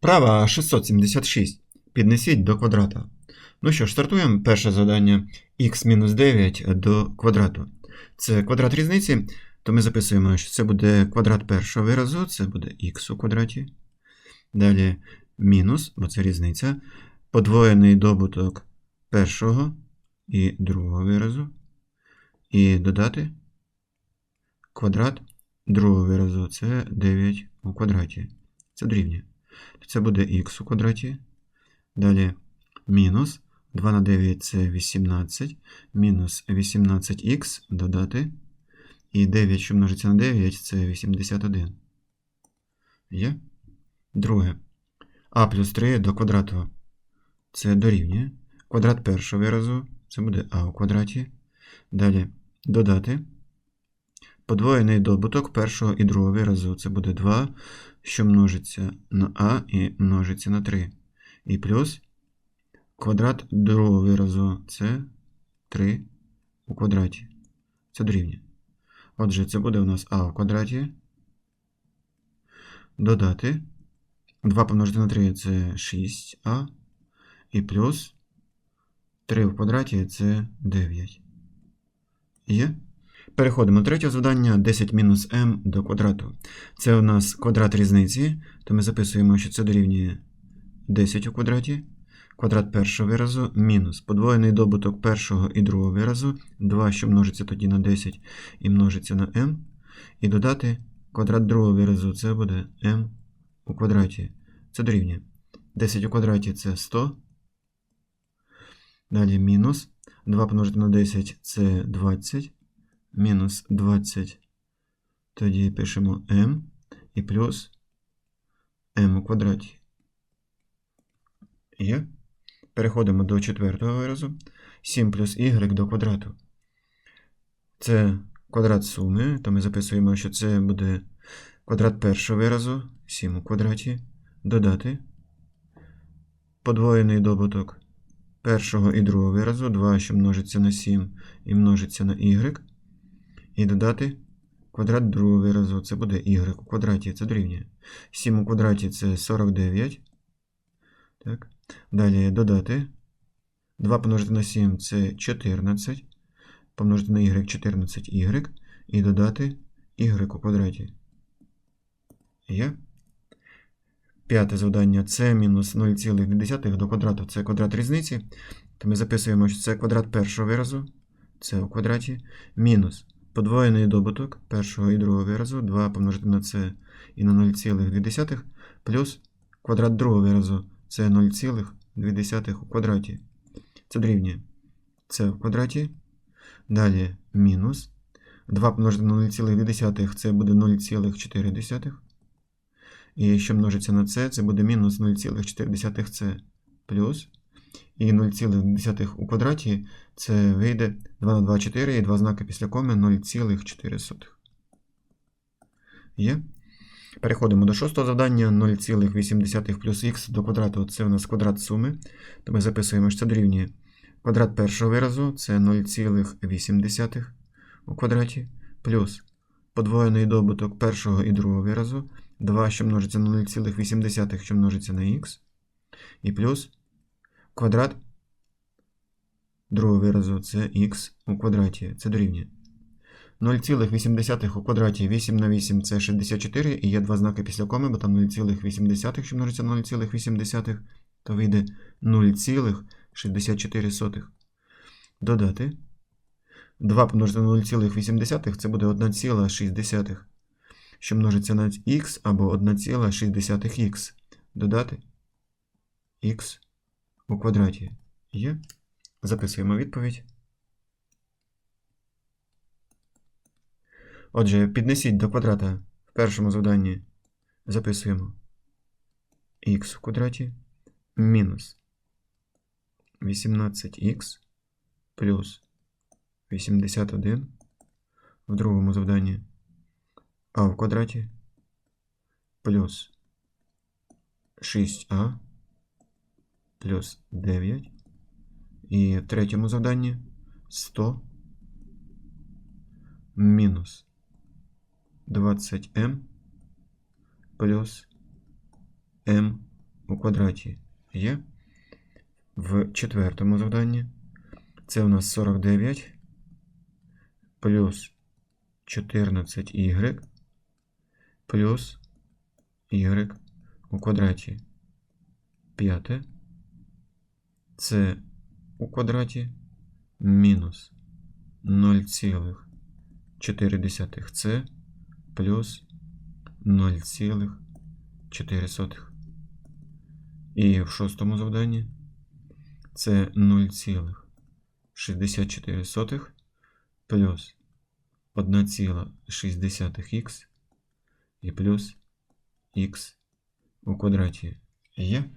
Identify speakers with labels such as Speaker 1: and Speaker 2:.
Speaker 1: Вправа 676. Піднесіть до квадрата. Ну що ж, стартуємо. Перше завдання х-9 до квадрату. Це квадрат різниці, то ми записуємо, що це буде квадрат першого виразу, це буде х у квадраті. Далі мінус, бо це різниця. Подвоєний добуток першого і другого виразу. І додати квадрат другого виразу це 9 у квадраті. Це дорівнює. Це буде х у квадраті. Далі мінус 2 на 9 це 18. Мінус 18х додати. І 9, що множиться на 9, це 81. Є? Друге. А плюс 3 до квадрату. Це дорівнює. Квадрат першого виразу. Це буде а у квадраті. Далі додати. Подвоєний добуток першого і другого виразу. Це буде 2, що множиться на а і множиться на 3. І плюс квадрат другого виразу це 3 у квадраті. Це дорівнює. Отже, це буде у нас а у квадраті. Додати. 2 помножити на 3 це 6а. І плюс 3 в квадраті це 9. Є? Переходимо третього завдання 10 мінус m до квадрату. Це у нас квадрат різниці, то ми записуємо, що це дорівнює 10 у квадраті. Квадрат першого виразу мінус подвоєний добуток першого і другого виразу. 2, що множиться тоді на 10 і множиться на m. І додати квадрат другого виразу це буде m у квадраті. Це дорівнює. 10 у квадраті це 100. Далі мінус. 2 помножити на 10 це 20 мінус 20. Тоді пишемо m і плюс m у квадраті. Є. Переходимо до четвертого виразу. 7 плюс y до квадрату. Це квадрат суми, то ми записуємо, що це буде квадрат першого виразу, 7 у квадраті. Додати. Подвоєний добуток першого і другого виразу, 2, що множиться на 7 і множиться на y. І додати квадрат другого виразу. Це буде y у квадраті, це дорівнює. 7 у квадраті це 49. Так. Далі додати. 2 помножити на 7 це 14. Помножити на y 14y. І додати y у квадраті. Є. П'яте завдання це мінус 0,2 до квадрату. Це квадрат різниці. То ми записуємо, що це квадрат першого виразу. Це у квадраті. Мінус подвоєний добуток першого і другого виразу. 2 помножити на це і на 0,2. Плюс квадрат другого виразу. Це 0,2 у квадраті. Це дорівнює. Це в квадраті. Далі мінус. 2 помножити на 0,2 це буде 0,4. І що множиться на це, це буде мінус 0,4 це плюс. І 0,2 у квадраті це вийде 2 на 2 4 і 2 знаки після коми 0,4. Є. Переходимо до шостого завдання 0,8 плюс х до квадрату це у нас квадрат суми. То ми записуємо, що це дорівнює квадрат першого виразу це 0,8 у квадраті, плюс подвоєний добуток першого і другого виразу. 2, що множиться на 0,8, що множиться на х. І плюс квадрат другого виразу це х у квадраті. Це дорівнює. 0,8 у квадраті 8 на 8 це 64, і є два знаки після коми, бо там 0,8, що множиться на 0,8, то вийде 0,64. Додати. 2 помножити на 0,8 це буде 1,6 що множиться на х або 1,6х. Додати х у квадраті. Є. Записуємо відповідь. Отже, піднесіть до квадрата в першому завданні. Записуємо х у квадраті мінус 18х плюс 81 в другому завданні а в квадраті плюс 6а плюс 9. І в третьому завданні 100 мінус 20m плюс m квадраті є. В четвертому завданні це у нас 49 плюс 14y плюс y у квадраті п'яте. Це у квадраті мінус 0,4 це плюс 0,4. І в шостому завданні це 0,64 плюс 1,6х і плюс х у квадраті є.